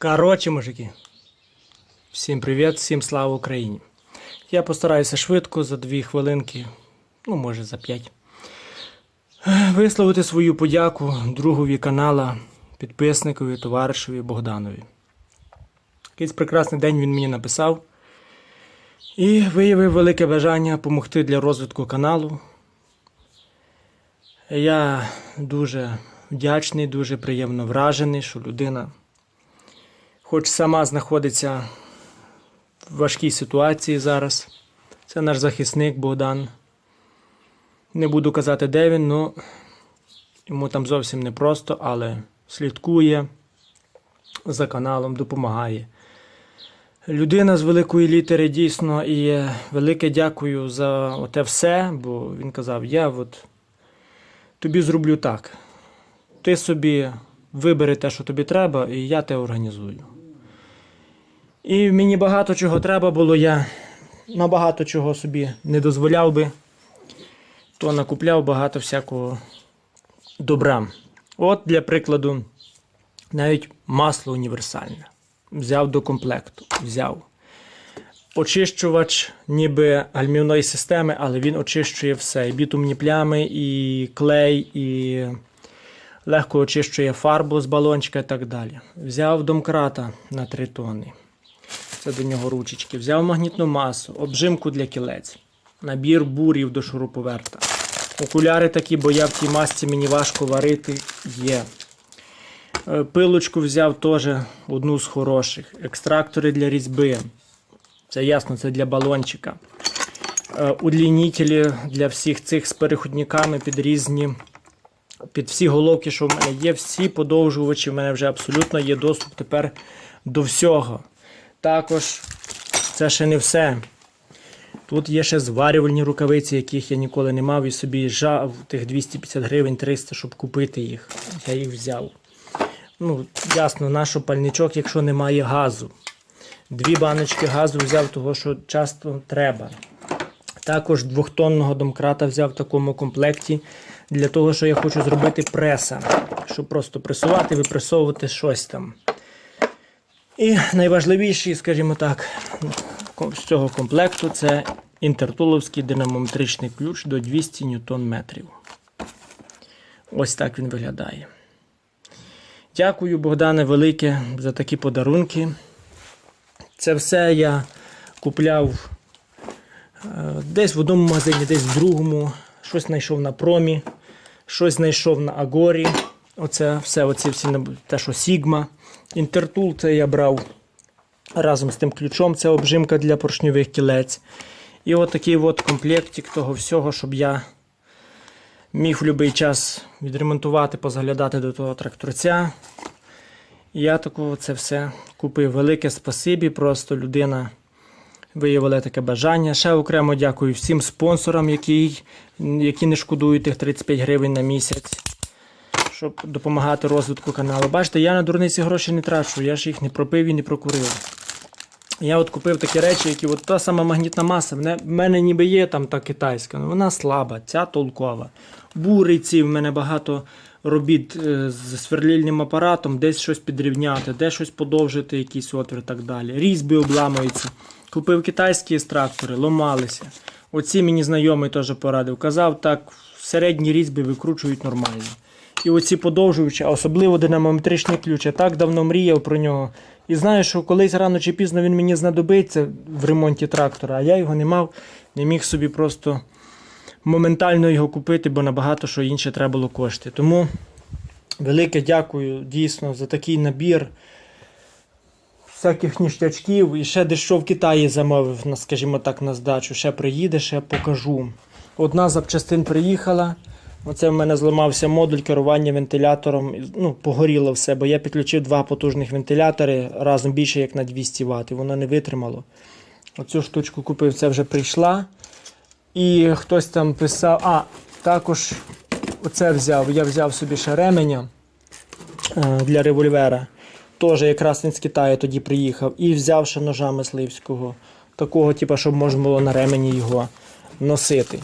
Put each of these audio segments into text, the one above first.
Коротше, мужики. Всім привіт, всім слава Україні. Я постараюся швидко за дві хвилинки, ну може за п'ять. Висловити свою подяку другові канала, підписникові, товаришеві Богданові. Якийсь прекрасний день він мені написав і виявив велике бажання допомогти для розвитку каналу. Я дуже вдячний, дуже приємно вражений, що людина хоч сама знаходиться в важкій ситуації зараз. Це наш захисник Богдан. Не буду казати, де він, але йому там зовсім непросто, але слідкує за каналом, допомагає. Людина з великої літери дійсно і велике дякую за те все, бо він казав: я от тобі зроблю так. Ти собі вибери те, що тобі треба, і я те організую. І мені багато чого треба було, я набагато чого собі не дозволяв би, то накупляв багато всякого добра. От, для прикладу, навіть масло універсальне. Взяв до комплекту, взяв. Очищувач ніби гальмівної системи, але він очищує все. І бітумні плями, і клей, і легко очищує фарбу з балончика і так далі. Взяв домкрата на 3 тони. Це до нього ручечки. Взяв магнітну масу, обжимку для кілець, набір бурів до шуруповерта. Окуляри такі, бо я в тій масці мені важко варити є. Е, Пилочку взяв теж одну з хороших. Екстрактори для різьби. Це ясно, це для балончика. Е, Удлінітелі для всіх цих з переходниками під різні, під всі головки, що в мене є, всі подовжувачі. В мене вже абсолютно є доступ тепер до всього. Також це ще не все. Тут є ще зварювальні рукавиці, яких я ніколи не мав, і собі жав тих 250 гривень 300, щоб купити їх. Я їх взяв. Ну, ясно, наш пальничок, якщо немає газу. Дві баночки газу взяв, того що часто треба. Також двохтонного домкрата взяв в такому комплекті для того, що я хочу зробити преса, щоб просто пресувати, випресовувати щось там. І найважливіший, скажімо так, з цього комплекту це інтертуловський динамометричний ключ до 200 ньютон метрів. Ось так він виглядає. Дякую, Богдане, велике за такі подарунки. Це все я купляв е, десь в одному магазині, десь в другому. Щось знайшов на промі, щось знайшов на Агорі. Оце все, оці всі те, що Sigma. Інтертул це я брав разом з тим ключом. Це обжимка для поршньових кілець. І от такий от комплектик того всього, щоб я міг в будь-який час відремонтувати, позаглядати до того тракторця. Я такого це все купив. Велике спасибі. Просто людина виявила таке бажання. Ще окремо дякую всім спонсорам, які, які не шкодують тих 35 гривень на місяць, щоб допомагати розвитку каналу. Бачите, я на дурниці гроші не трачу, я ж їх не пропив і не прокурив. Я от купив такі речі, які от та сама магнітна маса. В мене- ніби є там та китайська, але вона слаба, ця толкова. Буриці, в мене багато робіт е, з сверлільним апаратом, десь щось підрівняти, де щось подовжити, якийсь отвір і так далі. Різьби обламуються. Купив китайські екстрактори, ломалися. Оці мені знайомий теж порадив. Казав, так середні різьби викручують нормально. І оці подовжуючі, а особливо динамометричний ключ. Я так давно мріяв про нього. І знаю, що колись рано чи пізно він мені знадобиться в ремонті трактора, а я його не мав, не міг собі просто моментально його купити, бо набагато що інше треба було кошти. Тому велике дякую дійсно за такий набір всяких ніштячків. І ще дещо в Китаї замовив, скажімо так, на здачу. Ще приїде, ще покажу. Одна запчастин приїхала. Оце в мене зламався модуль керування вентилятором. Ну, погоріло все, бо я підключив два потужних вентилятори разом більше як на 200 Вт, воно не витримало. Оцю штучку купив, це вже прийшла. І хтось там писав, а, також оце взяв. Я взяв собі ще ременя е, для револьвера. Теж якраз він з Китаю тоді приїхав. І взяв ще ножа мисливського. Такого, типу, щоб можна було на ремені його носити.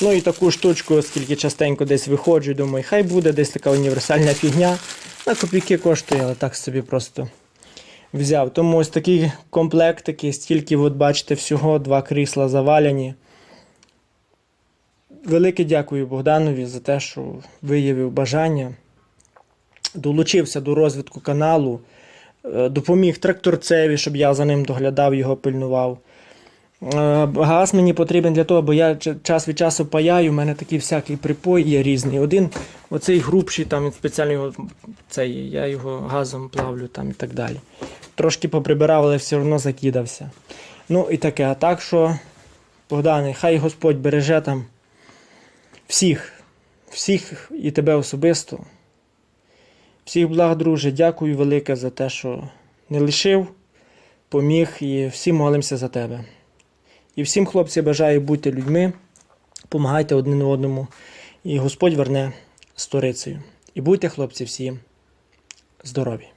Ну і таку штучку, оскільки частенько десь виходжу, думаю, хай буде десь така універсальна фігня. На копійки коштує, але так собі просто взяв. Тому ось такий комплектики, стільки, от бачите, всього два крісла заваляні. Велике дякую Богданові за те, що виявив бажання. Долучився до розвитку каналу, е, допоміг тракторцеві, щоб я за ним доглядав, його пильнував. Е, Газ мені потрібен для того, бо я час від часу паяю, у мене такий всякий припой є різний. Один, оцей грубший, там спеціально його, цей, я його газом плавлю там і так далі. Трошки поприбирав, але все одно закидався. Ну і таке. А так що, Богдане, хай Господь береже там всіх, всіх і тебе особисто. Всіх благ, друже, дякую велике за те, що не лишив, поміг і всім молимося за тебе. І всім, хлопці, бажаю бути людьми, помагайте один одному, і Господь верне сторицею. І будьте, хлопці, всі здорові!